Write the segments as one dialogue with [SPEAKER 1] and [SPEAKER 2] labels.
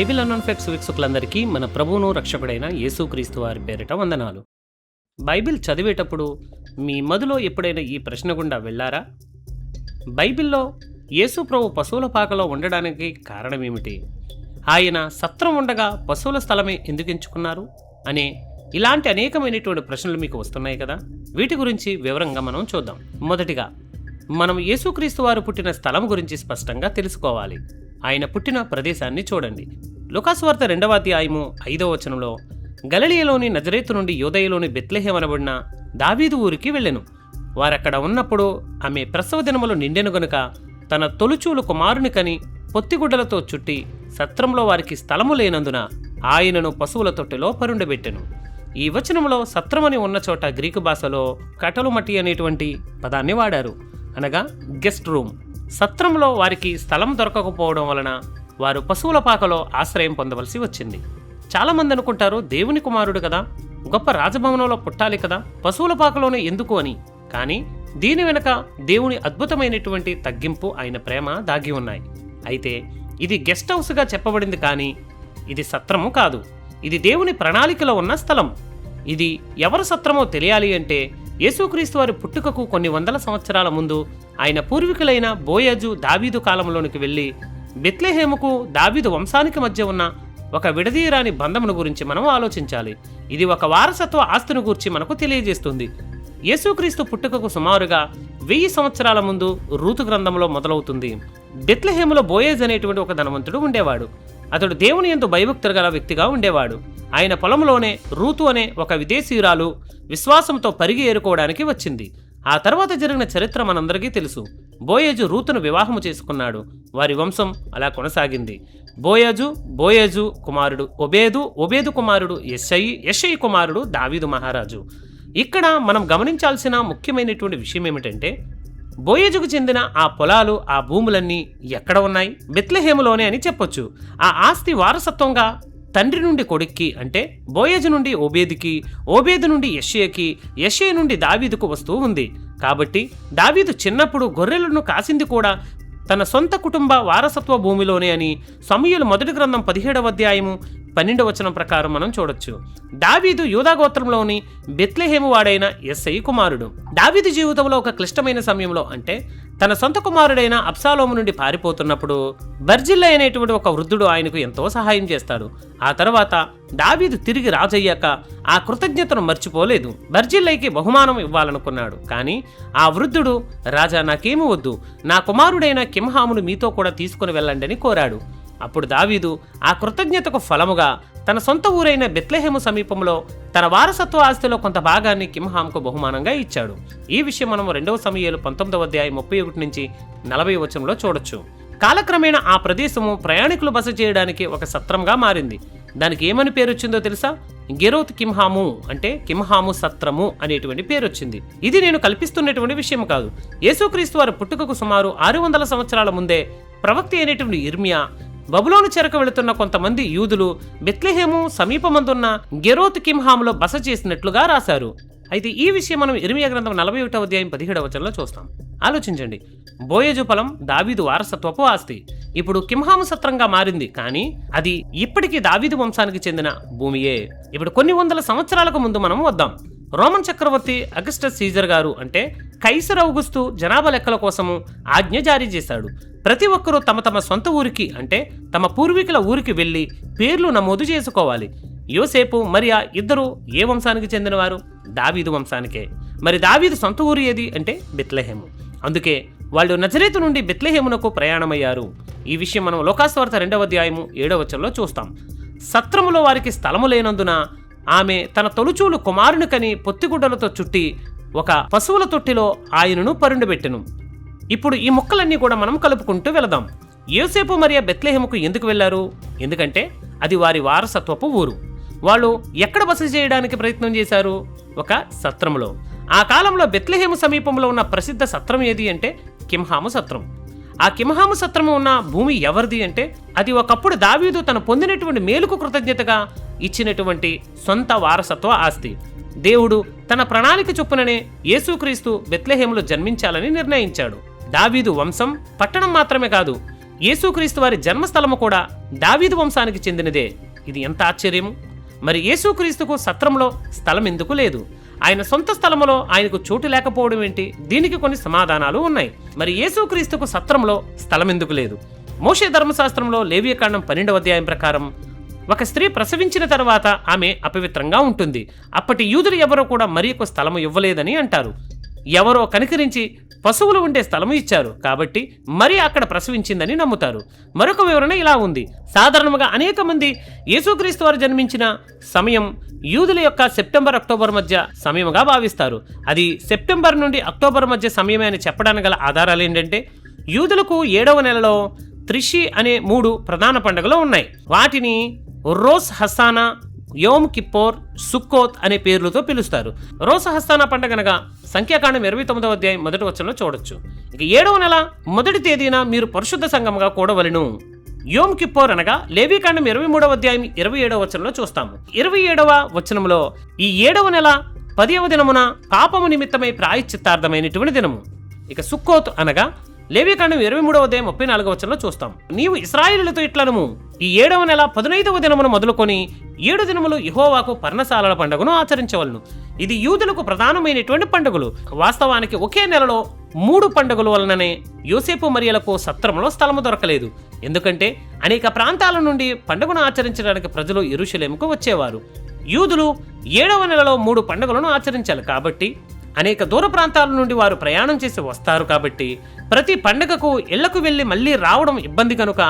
[SPEAKER 1] Bible అన్ వీక్షకులందరికీ మన ప్రభువును రక్షకుడైన యేసుక్రీస్తు వారి పేరిట వందనాలు. బైబిల్ చదివేటప్పుడు మీ మదిలో ఎప్పుడైనా ఈ ప్రశ్న గుండా వెళ్ళారా? బైబిల్లో యేసు ప్రభు పశువుల పాకలో ఉండడానికి కారణమేమిటి ఆయన సత్రం ఉండగా పశువుల స్థలమే ఎందుకు ఎంచుకున్నారు? అనే ఇలాంటి అనేకమైనటువంటి ప్రశ్నలు మీకు వస్తున్నాయి కదా? వీటి గురించి వివరంగా మనం చూద్దాం. మొదటిగా మనం యేసుక్రీస్తు వారు పుట్టిన స్థలం గురించి స్పష్టంగా తెలుసుకోవాలి. ఆయన పుట్టిన ప్రదేశాన్ని చూడండి. లుకాస్వార్త రెండవ అధ్యాయము ఐదవ వచనంలో గలలియలోని నజరేతు నుండి యోదయలోని బెత్లెహేం అనబడిన దావీదు ఊరికి వెళ్ళెను. వారక్కడ ఉన్నప్పుడు ఆమె ప్రసవ దినములు నిండెను గనుక తన తొలుచూలు కుమారుని కని పొత్తిగుడ్డలతో చుట్టి సత్రంలో వారికి స్థలము లేనందున ఆయనను పశువుల తొట్టిలో పరుండబెట్టెను. ఈ వచనంలో సత్రమని ఉన్న చోట గ్రీకు భాషలో కటలుమటి అనేటువంటి పదాన్ని వాడారు. అనగా గెస్ట్ రూమ్. సత్రంలో వారికి స్థలం దొరకకపోవడం వలన వారు పశువుల పాకలో ఆశ్రయం పొందవలసి వచ్చింది. చాలామంది అనుకుంటారు దేవుని కుమారుడు కదా గొప్ప రాజభవనంలో పుట్టాలి కదా పశువుల పాకలోనే ఎందుకు అని. కానీ దీని వెనుక దేవుని అద్భుతమైనటువంటి తగ్గింపు ఆయన ప్రేమ దాగి ఉన్నాయి. అయితే ఇది గెస్ట్ హౌస్గా చెప్పబడింది కానీ ఇది సత్రము కాదు. ఇది దేవుని ప్రణాళికలో ఉన్న స్థలం. ఇది ఎవరు సత్రమో తెలియాలి అంటే యేసుక్రీస్తు వారి పుట్టుకకు కొన్ని వందల సంవత్సరాల ముందు ఆయన పూర్వీకులైన బోయజు దావీదు కాలంలోనికి వెళ్ళి బెత్లెహేముకు దావీదు వంశానికి మధ్య ఉన్న ఒక విడదీయరాని బంధమును గురించి మనం ఆలోచించాలి. ఇది ఒక వారసత్వ ఆస్తిని గురించి మనకు తెలియజేస్తుంది. యేసుక్రీస్తు పుట్టుకకు సుమారుగా వెయ్యి సంవత్సరాల ముందు రూతు గ్రంథంలో మొదలవుతుంది. బెత్లెహేములో బోయేజ్ అనేటువంటి ఒక ధనవంతుడు ఉండేవాడు. అతడు దేవుని ఎందు భయభక్తులు గల వ్యక్తిగా ఉండేవాడు. ఆయన పొలంలోనే రూతు అనే ఒక విదేశీయురాలు విశ్వాసంతో పరిగి ఏరుకోవడానికి వచ్చింది. ఆ తర్వాత జరిగిన చరిత్ర మనందరికీ తెలుసు. బోయేజు రూతును వివాహము చేసుకున్నాడు. వారి వంశం అలా కొనసాగింది. బోయజు బోయేజు కుమారుడు ఒబేదు ఒబేదు కుమారుడు ఎస్ఐ ఎస్ఐ కుమారుడు దావీదు మహారాజు. ఇక్కడ మనం గమనించాల్సిన ముఖ్యమైనటువంటి విషయం ఏమిటంటే బోయేజుకు చెందిన ఆ పొలాలు ఆ భూములన్నీ ఎక్కడ ఉన్నాయి? బెత్లహేములోనే అని చెప్పొచ్చు. ఆ ఆస్తి వారసత్వంగా తండ్రి నుండి కొడుక్కి అంటే బోయేజు నుండి ఓబేదికి ఓబేదు నుండి యషయకి యషయ నుండి దావీదుకు వస్తూ ఉంది. కాబట్టి దావీదు చిన్నప్పుడు గొర్రెలను కాసింది కూడా తన సొంత కుటుంబ వారసత్వ భూమిలోనే అని సమయులు మొదటి గ్రంథం పదిహేడవ అధ్యాయము పన్నెండవ వచనం ప్రకారం మనం చూడొచ్చు. దావీదు యూదాగోత్రంలోని బెత్లెహేము వాడైన ఎస్ఐ కుమారుడు. దావీదు జీవితంలో ఒక క్లిష్టమైన సమయంలో అంటే తన సొంత కుమారుడైన అప్సాలోము నుండి పారిపోతున్నప్పుడు బర్జిల్లా అనేటువంటి ఒక వృద్ధుడు ఆయనకు ఎంతో సహాయం చేస్తాడు. ఆ తర్వాత దావీదు తిరిగి రాజయ్యాక ఆ కృతజ్ఞతను మర్చిపోలేదు. బర్జిల్లైకి బహుమానం ఇవ్వాలనుకున్నాడు. కానీ ఆ వృద్ధుడు రాజా నాకేమీ వద్దు. నా కుమారుడైన కింహామును మీతో కూడా తీసుకుని వెళ్ళండి అని కోరాడు. అప్పుడు దావీదు ఆ కృతజ్ఞతకు ఫలముగా తన సొంత ఊరైన బెత్లెహేము సమీపంలో తన వారసత్వ ఆస్తిలో కొంత భాగాన్ని కింహాంకు బహుమానంగా ఇచ్చాడు. ఈ విషయం మనం రెండవ సమయాలు పంతొమ్మిదవ అధ్యాయం ముప్పై ఒకటి నుంచి నలభై వచనంలో చూడొచ్చు. కాలక్రమేణా ఆ ప్రదేశము ప్రయాణికులు బస చేయడానికి ఒక సత్రంగా మారింది. దానికి ఏమని పేరు వచ్చిందో తెలుసా? గెరోత్ కింహాము అంటే కింహాము సత్రము అనేటువంటి పేరు వచ్చింది ఇది నేను కల్పిస్తున్నటువంటి విషయం కాదు. యేసుక్రీస్తు వారి పుట్టుకకు సుమారు ఆరు వందల సంవత్సరాల ముందే ప్రవక్త అయినటువంటి ఇర్మియా బబులోను చెరకు వెళుతున్న కొంతమంది యూదులు బెత్లెహేము సమీపమందున్న గెరోత్ కిమ్హాములో బస చేసినట్లుగా రాశారు. అయితే ఈ విషయం మనం ఇరిమియ గ్రంథం నలభై ఒకటో అధ్యాయం పదిహేడవ వచనంలో చూస్తాం. ఆలోచించండి. బోయజు పొలం దావీదు వారసత్వపు ఆస్తి. ఇప్పుడు కింహాము సత్రంగా మారింది కానీ అది ఇప్పటికీ దావీదు వంశానికి చెందిన భూమియే. ఇప్పుడు కొన్ని వందల సంవత్సరాలకు ముందు మనం వద్దాం. రోమన్ చక్రవర్తి అగస్టస్ సీజర్ గారు అంటే కైసర్ ఔగుస్తు జనాభా లెక్కల కోసము ఆజ్ఞ జారీ చేశాడు. ప్రతి ఒక్కరూ తమ తమ సొంత ఊరికి అంటే తమ పూర్వీకుల ఊరికి వెళ్ళి పేర్లు నమోదు చేసుకోవాలి. యోసేపు మరియా ఇద్దరు ఏ వంశానికి చెందినవారు? దావీదు వంశానికే. మరి దావీదు సొంత ఊరు ఏది అంటే బెత్లహేము. అందుకే వాళ్ళు నజరేతు నుండి బెత్లహేమునకు ప్రయాణమయ్యారు. ఈ విషయం మనం లోకాస్వార్త రెండవ అధ్యాయము ఏడవ వచనంలో చూస్తాం. సత్రములో వారికి స్థలము లేనందున ఆమె తన తొలుచూలు కుమారుని కని పొత్తిగుడ్డలతో చుట్టి ఒక పశువుల తొట్టిలో ఆయనను పరుండబెట్టెను. ఇప్పుడు ఈ మొక్కలన్నీ కూడా మనం కలుపుకుంటూ వెళదాం. యోసేపు మరియా బెత్లెహేముకు ఎందుకు వెళ్ళారు? ఎందుకంటే అది వారి వారసత్వపు ఊరు. వాళ్ళు ఎక్కడ బస చేయడానికి ప్రయత్నం చేశారు? ఒక సత్రంలో ఆ కాలంలో బెత్లెహేము సమీపంలో ఉన్న ప్రసిద్ధ సత్రం ఏది అంటే కింహాము సత్రం. ఆ కిమహాము సత్రము ఉన్న భూమి ఎవరిది అంటే అది ఒకప్పుడు దావీదు తను పొందినటువంటి మేలుకు కృతజ్ఞతగా ఇచ్చినటువంటి సొంత వారసత్వ ఆస్తి. దేవుడు తన ప్రణాళిక చొప్పుననే యేసుక్రీస్తు బెత్లెహేములో జన్మించాలని నిర్ణయించాడు. దావీదు వంశం పట్టణం మాత్రమే కాదు యేసుక్రీస్తు వారి జన్మస్థలము కూడా దావీదు వంశానికి చెందినదే. ఇది ఎంత ఆశ్చర్యము! మరి యేసుక్రీస్తుకు సత్రంలో స్థలం ఎందుకు లేదు? ఆయన సొంత స్థలములో ఆయనకు చోటు లేకపోవడం ఏంటి? దీనికి కొన్ని సమాధానాలు ఉన్నాయి. మరి యేసుక్రీస్తుకు సత్రంలో స్థలం ఎందుకు లేదు? మోషే ధర్మశాస్త్రంలో లేవియకాండం పన్నెండవ అధ్యాయం ప్రకారం ఒక స్త్రీ ప్రసవించిన తర్వాత ఆమె అపవిత్రంగా ఉంటుంది. అప్పటి యూదులు ఎవరో కూడా మరి ఒక స్థలము ఇవ్వలేదని అంటారు. ఎవరో కనికరించి పశువులు ఉండే స్థలము ఇచ్చారు. కాబట్టి మరి అక్కడ ప్రసవించిందని నమ్ముతారు. మరొక వివరణ ఇలా ఉంది. సాధారణంగా అనేక మంది యేసుక్రీస్తు వారు జన్మించిన సమయం యూదుల యొక్క సెప్టెంబర్ అక్టోబర్ మధ్య సమయముగా భావిస్తారు. అది సెప్టెంబర్ నుండి అక్టోబర్ మధ్య సమయమే అని చెప్పడానికి గల ఆధారాలు ఏంటంటే యూదులకు ఏడవ నెలలో త్రిషి అనే మూడు ప్రధాన పండుగలు ఉన్నాయి. వాటిని రోస్ హసానా యోమ్ కిప్పోర్ సుక్కోత్ అనే పేర్లతో పిలుస్తారు. రోసహస్తాన పండుగ అనగా సంఖ్యాకాండం ఇరవై తొమ్మిదవ అధ్యాయం మొదటి వచనంలో చూడొచ్చు. ఇక ఏడవ నెల మొదటి తేదీన మీరు పరిశుద్ధ సంఘంగా కూడవలను. యోమ్ కిప్పోర్ అనగా లేవీకాండం ఇరవై మూడవ అధ్యాయం ఇరవై ఏడవ వచనంలో చూస్తాము. ఇరవై ఏడవ వచనంలో ఈ ఏడవ నెల పదియవ దినమున పాపము నిమిత్తమై ప్రాయశ్చిత్తార్థమైనటువంటి దినము. ఇక సుక్కోత్ అనగా లేవికాండం ఇరవై మూడవ అధ్యాయం ముప్పై నాలుగవ వచనంలో చూస్తాం. నీవు ఇస్రాయిలతో ఇట్లనము. ఈ ఏడవ నెల పదునైదవ దినమును మొదలుకొని ఏడు దినములు ఇహోవాకు పర్ణశాలల పండుగను ఆచరించవలను. ఇది యూదులకు ప్రధానమైనటువంటి పండుగలు. వాస్తవానికి ఒకే నెలలో మూడు పండుగల వలననే యోసేపు మరియలకు సత్రంలో స్థలము దొరకలేదు. ఎందుకంటే అనేక ప్రాంతాల నుండి పండుగను ఆచరించడానికి ప్రజలు ఎరుషలేముకు వచ్చేవారు. యూదులు ఏడవ నెలలో మూడు పండుగలను ఆచరించాలి. కాబట్టి అనేక దూర ప్రాంతాల నుండి వారు ప్రయాణం చేసి వస్తారు కాబట్టి ప్రతి పండగకు ఇళ్ళకు వెళ్ళి మళ్ళీ రావడం ఇబ్బంది కనుక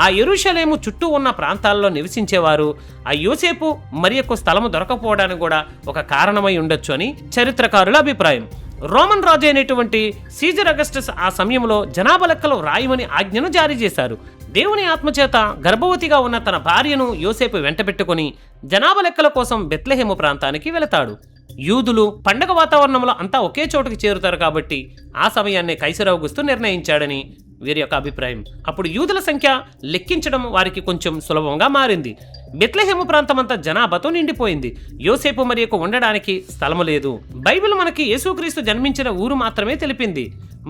[SPEAKER 1] ఆ ఎరుషలేము చుట్టూ ఉన్న ప్రాంతాల్లో నివసించేవారు ఆ యోసేపు మరి ఎక్కువ స్థలము దొరకపోవడానికి కూడా ఒక కారణమై ఉండొచ్చు అని చరిత్రకారుల అభిప్రాయం. రోమన్ రాజు అయినటువంటి సీజర్ అగస్టస్ ఆ సమయంలో జనాభా లెక్కలు రాయమని ఆజ్ఞను జారీ చేశారు. దేవుని ఆత్మచేత గర్భవతిగా ఉన్న తన భార్యను యోసేపు వెంటబెట్టుకుని జనాభా లెక్కల కోసం బెత్లెహేము ప్రాంతానికి వెళతాడు. యూదులు పండగ వాతావరణంలో అంతా ఒకే చోటుకి చేరుతారు కాబట్టి ఆ సమయాన్ని కైసరవుగుస్తూ నిర్ణయించాడని వీరి యొక్క అభిప్రాయం. అప్పుడు యూదుల సంఖ్య లెక్కించడం వారికి కొంచెం సులభంగా మారింది. బెత్లహేము ప్రాంతమంతా జనాభాతో నిండిపోయింది. యోసేపు మరియకు ఉండడానికి స్థలము లేదు. బైబిల్ మనకి యేసుక్రీస్తు జన్మించిన ఊరు మాత్రమే తెలిపింది.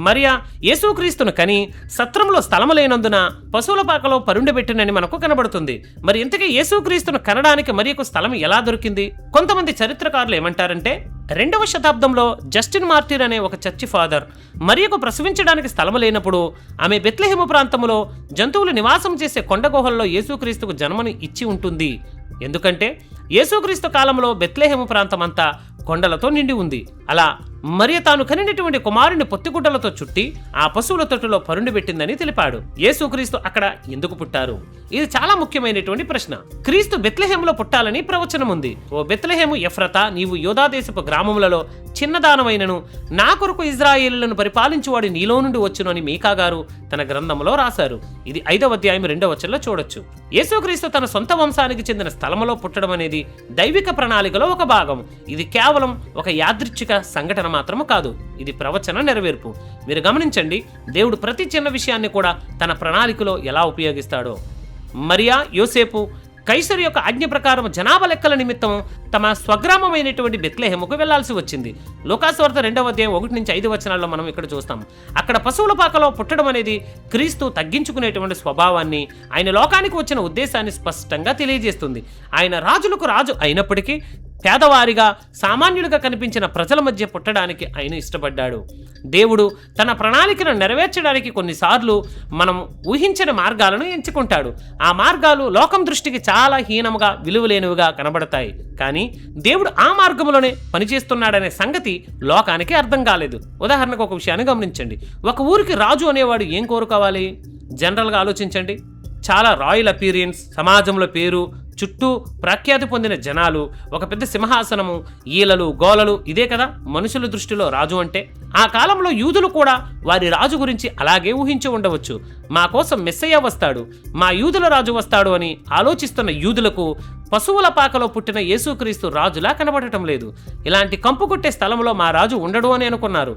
[SPEAKER 1] మరియా యేసుక్రీస్తును కని సత్రంలో స్థలము లేనందున పశువుల పాకలో పరుండబెట్టినని మనకు కనబడుతుంది. మరి ఇంతకీ యేసుక్రీస్తును కనడానికి మరియకు స్థలం ఎలా దొరికింది? కొంతమంది చరిత్రకారులు ఏమంటారంటే రెండవ శతాబ్దంలో జస్టిన్ మార్టిర్ అనే ఒక చర్చి ఫాదర్ మరియకు ప్రసవించడానికి స్థలము లేనప్పుడు ఆమె బెత్లెహేము ప్రాంతంలో జంతువులు నివాసం చేసే కొండగుహల్లో యేసుక్రీస్తుకు జన్మను ఇచ్చి ఉంటుంది. ఎందుకంటే యేసుక్రీస్తు కాలంలో బెత్లెహేము ప్రాంతం అంతా కొండలతో నిండి ఉంది. అలా మరియు తాను కనినటువంటి కుమారుని పొత్తిగుడ్డలతో చుట్టి ఆ పశువుల తొట్టులో పరుండి పెట్టిందని తెలిపాడు. యేసుక్రీస్తు అక్కడ ఎందుకు పుట్టారు? ఇది చాలా ముఖ్యమైనటువంటి ప్రశ్న. క్రీస్తు బెత్లహేములో పుట్టాలని ప్రవచనం ఉంది ఓ బెత్లహేము ఎఫ్రత నీవు యోధాదేశపు గ్రామములలో చిన్నదానమైనను నా కొరకు ఇజ్రాయేలులను పరిపాలించువాడు నీలో నుండి వచ్చును అని మీకా గారు తన గ్రంథంలో రాశారు. ఇది ఐదవ అధ్యాయం రెండవ వచనంలో చూడొచ్చు. యేసుక్రీస్తు తన సొంత వంశానికి చెందిన స్థలములో పుట్టడం అనేది దైవిక ప్రణాళికలో ఒక భాగం. ఇది కేవలం కేవలం ఒక యాదృచ్ఛిక సంఘటన మాత్రము కాదు. ఇది ప్రవచన నెరవేర్పు. మీరు గమనించండి దేవుడు ప్రతి చిన్న విషయాన్ని కూడా తన ప్రణాళికలో ఎలా ఉపయోగిస్తాడో. మరియా యోసేపు కైసరు యొక్క ఆజ్ఞ ప్రకారం జనాభా లెక్కల నిమిత్తం తమ స్వగ్రామమైనటువంటి బెత్లెహెముకు వెళ్ళాల్సి వచ్చింది. లోకాస్వార్త రెండవ అధ్యాయం ఒకటి నుంచి ఐదు వచనాల్లో మనం ఇక్కడ చూస్తాం. అక్కడ పశువుల పాకలో పుట్టడం అనేది క్రీస్తు తగ్గించుకునేటువంటి స్వభావాన్ని ఆయన లోకానికి వచ్చిన ఉద్దేశాన్ని స్పష్టంగా తెలియజేస్తుంది. ఆయన రాజులకు రాజు అయినప్పటికీ పేదవారిగా సామాన్యుడిగా కనిపించిన ప్రజల మధ్య పుట్టడానికి ఆయన ఇష్టపడ్డాడు. దేవుడు తన ప్రణాళికను నెరవేర్చడానికి కొన్నిసార్లు మనం ఊహించిన మార్గాలను ఎంచుకుంటాడు. ఆ మార్గాలు లోకం దృష్టికి చాలా హీనముగా విలువలేనివిగా కనబడతాయి. కానీ దేవుడు ఆ మార్గంలోనే పనిచేస్తున్నాడనే సంగతి లోకానికి అర్థం కాలేదు. ఉదాహరణకు ఒక విషయాన్ని గమనించండి. ఒక ఊరికి రాజు అనేవాడు ఏం కోరుకోవాలి? జనరల్గా ఆలోచించండి. చాలా రాయల్ అపీరియన్స్ సమాజంలో పేరు చుట్టూ ప్రఖ్యాతి పొందిన జనాలు ఒక పెద్ద సింహాసనము ఈలలు గోలలు ఇదే కదా మనుషుల దృష్టిలో రాజు అంటే. ఆ కాలంలో యూదులు కూడా వారి రాజు గురించి అలాగే ఊహించి ఉండవచ్చు. మా కోసం మెస్సయ్య వస్తాడు మా యూదుల రాజు వస్తాడు అని ఆలోచిస్తున్న యూదులకు పశువుల పాకలో పుట్టిన యేసుక్రీస్తు రాజులా కనబడటం లేదు. ఇలాంటి కంపు కొట్టే స్థలంలో మా రాజు ఉండడు అని అనుకున్నారు.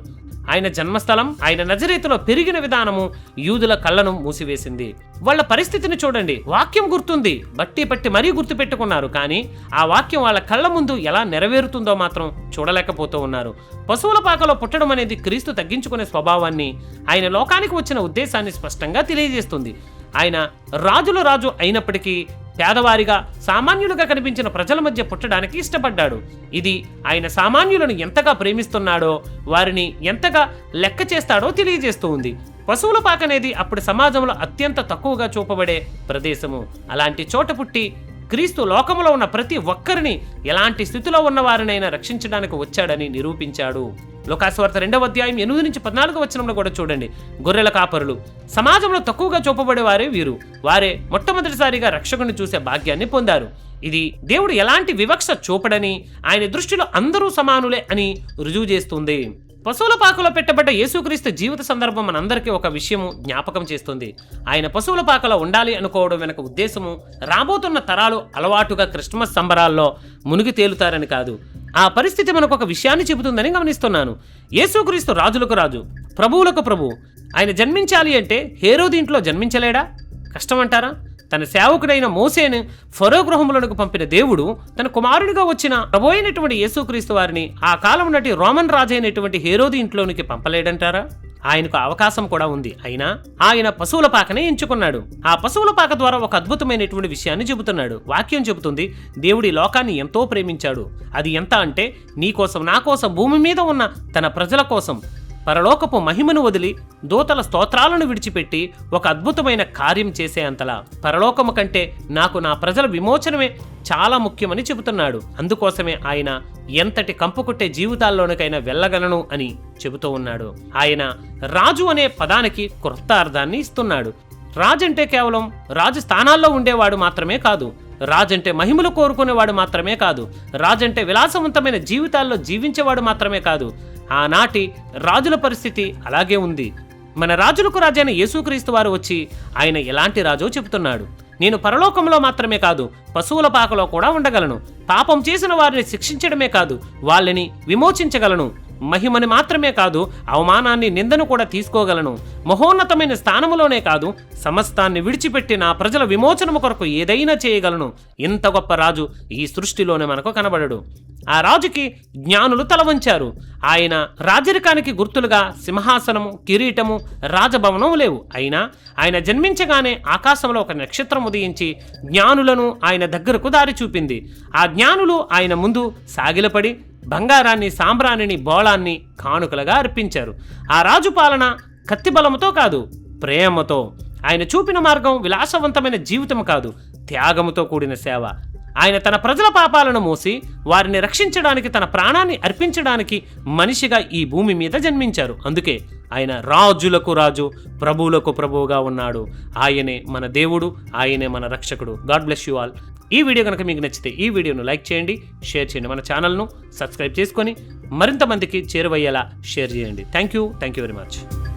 [SPEAKER 1] ఆయన జన్మస్థలం ఆయన నజరేతులో పెరిగిన విధానము యూదుల కళ్ళను మూసివేసింది. వాళ్ళ పరిస్థితిని చూడండి. వాక్యం గుర్తుంది. బట్టి పట్టి మరీ గుర్తుపెట్టుకున్నారు. కానీ ఆ వాక్యం వాళ్ళ కళ్ళ ముందు ఎలా నెరవేరుతుందో మాత్రం చూడలేకపోతూ ఉన్నారు. పశువుల పాకలో పుట్టడం అనేది క్రీస్తు తగ్గించుకునే స్వభావాన్ని ఆయన లోకానికి వచ్చిన ఉద్దేశాన్ని స్పష్టంగా తెలియజేస్తుంది. ఆయన రాజుల రాజు అయినప్పటికీ పేదవారిగా సామాన్యులుగా కనిపించిన ప్రజల మధ్య పుట్టడానికి ఇష్టపడ్డాడు. ఇది ఆయన సామాన్యులను ఎంతగా ప్రేమిస్తున్నాడో వారిని ఎంతగా లెక్క చేస్తాడో తెలియజేస్తూ ఉంది పశువుల పాక అనేది అప్పుడు సమాజంలో అత్యంత తక్కువగా చూపబడే ప్రదేశము. అలాంటి చోట పుట్టి క్రీస్తు లోకములో ఉన్న ప్రతి ఒక్కరిని ఎలాంటి స్థితిలో ఉన్నవారినైనా రక్షించడానికి వచ్చాడని నిరూపించాడు. లోకాస్వార్త రెండవ అధ్యాయం ఎనిమిది నుంచి పద్నాలుగు వచనంలో కూడా చూడండి. గొర్రెల కాపరులు. సమాజంలో తక్కువగా చూపబడే వారే వీరు. వారే మొట్టమొదటిసారిగా రక్షకుని చూసే భాగ్యాన్ని పొందారు. ఇది దేవుడు ఎలాంటి వివక్ష చూపడని ఆయన దృష్టిలో అందరూ సమానులే అని రుజువు చేస్తుంది. పశువుల పాకలో పెట్టబడ్డ యేసుక్రీస్తు జీవిత సందర్భం మనందరికీ ఒక విషయము జ్ఞాపకం చేస్తుంది. ఆయన పశువుల పాకలో ఉండాలి అనుకోవడం వెనక ఉద్దేశము రాబోతున్న తరాలు అలవాటుగా క్రిస్మస్ సంబరాల్లో మునిగి తేలుతారని కాదు. ఆ పరిస్థితి మనకు ఒక విషయాన్ని చెబుతుందని గమనిస్తున్నాను. యేసుక్రీస్తు రాజులకు రాజు ప్రభువులకు ప్రభు. ఆయన జన్మించాలి అంటే హేరోది ఇంట్లో జన్మించలేడా? కష్టమంటారా తన సేవకుడైన మోసేను ఫరో గృహములకు పంపిన దేవుడు తన కుమారుడిగా వచ్చిన ప్రభోయినటువంటి యేసుక్రీస్తు వారిని ఆ కాలం నాటి రోమన్ రాజైనటువంటి హేరోది ఇంట్లోనికి పంపలేడంటారా? ఆయనకు అవకాశం కూడా ఉంది. అయినా ఆయన పశువుల పాకనే ఎంచుకున్నాడు. ఆ పశువుల పాక ద్వారా ఒక అద్భుతమైనటువంటి విషయాన్ని చెబుతున్నాడు. వాక్యం చెబుతుంది దేవుడి లోకాన్ని ఎంతో ప్రేమించాడు. అది ఎంత అంటే నీ కోసం నా కోసం భూమి మీద ఉన్న తన ప్రజల కోసం. పరలోకపు మహిమను వదిలి దూతల స్తోత్రాలను విడిచిపెట్టి ఒక అద్భుతమైన కార్యం చేసే అంతలా పరలోకము కంటే నాకు నా ప్రజల విమోచనమే చాలా ముఖ్యమని చెబుతున్నాడు. అందుకోసమే ఆయన ఎంతటి కంపుకొట్టే జీవితాల్లోనికైనా వెళ్ళగలను అని చెబుతూ ఉన్నాడు. ఆయన రాజు అనే పదానికి క్రొత్త అర్థాన్ని ఇస్తున్నాడు. రాజు అంటే కేవలం రాజు స్థానాల్లో ఉండేవాడు మాత్రమే కాదు రాజంటే మహిమలు కోరుకునేవాడు మాత్రమే కాదు. రాజంటే విలాసవంతమైన జీవితాల్లో జీవించేవాడు మాత్రమే కాదు. ఆనాటి రాజుల పరిస్థితి అలాగే ఉంది. మన రాజులకు రాజైన యేసుక్రీస్తు వారు వచ్చి ఆయన ఎలాంటి రాజో చెబుతున్నాడు. నేను పరలోకంలో మాత్రమే కాదు పశువుల పాకలో కూడా ఉండగలను. పాపం చేసిన వారిని శిక్షించడమే కాదు వాళ్ళని విమోచించగలను. మహిమని మాత్రమే కాదు అవమానాన్ని నిందను కూడా తీసుకోగలను. మహోన్నతమైన స్థానములోనే కాదు సమస్తాన్ని విడిచిపెట్టి నా ప్రజల విమోచనము కొరకు ఏదైనా చేయగలను. ఇంత గొప్ప రాజు ఈ సృష్టిలోనే మనకు కనబడడు. ఆ రాజుకి జ్ఞానులు తలవంచారు ఆయన రాజరికానికి గుర్తులుగా సింహాసనము కిరీటము రాజభవనం లేవు. అయినా ఆయన జన్మించగానే ఆకాశంలో ఒక నక్షత్రం ఉదయించి జ్ఞానులను ఆయన దగ్గరకు దారి చూపింది. ఆ జ్ఞానులు ఆయన ముందు సాగిలపడి బంగారాన్ని సాంబ్రాణిని బోళాన్ని కానుకలుగా అర్పించారు. ఆ రాజు పాలన కత్తిబలముతో కాదు ప్రేమతో. ఆయన చూపిన మార్గం విలాసవంతమైన జీవితం కాదు త్యాగముతో కూడిన సేవ. ఆయన తన ప్రజల పాపాలను మోసి వారిని రక్షించడానికి తన ప్రాణాన్ని అర్పించడానికి మనిషిగా ఈ భూమి మీద జన్మించారు. అందుకే ఆయన రాజులకు రాజు ప్రభువులకు ప్రభువుగా ఉన్నాడు. ఆయనే మన దేవుడు ఆయనే మన రక్షకుడు. God bless you all. ఈ వీడియో కనుక మీకు నచ్చితే ఈ వీడియోను లైక్ చేయండి షేర్ చేయండి మన ఛానల్ను సబ్స్క్రైబ్ చేసుకొని మరింత మందికి చేరువయ్యేలా షేర్ చేయండి. Thank you thank you very much.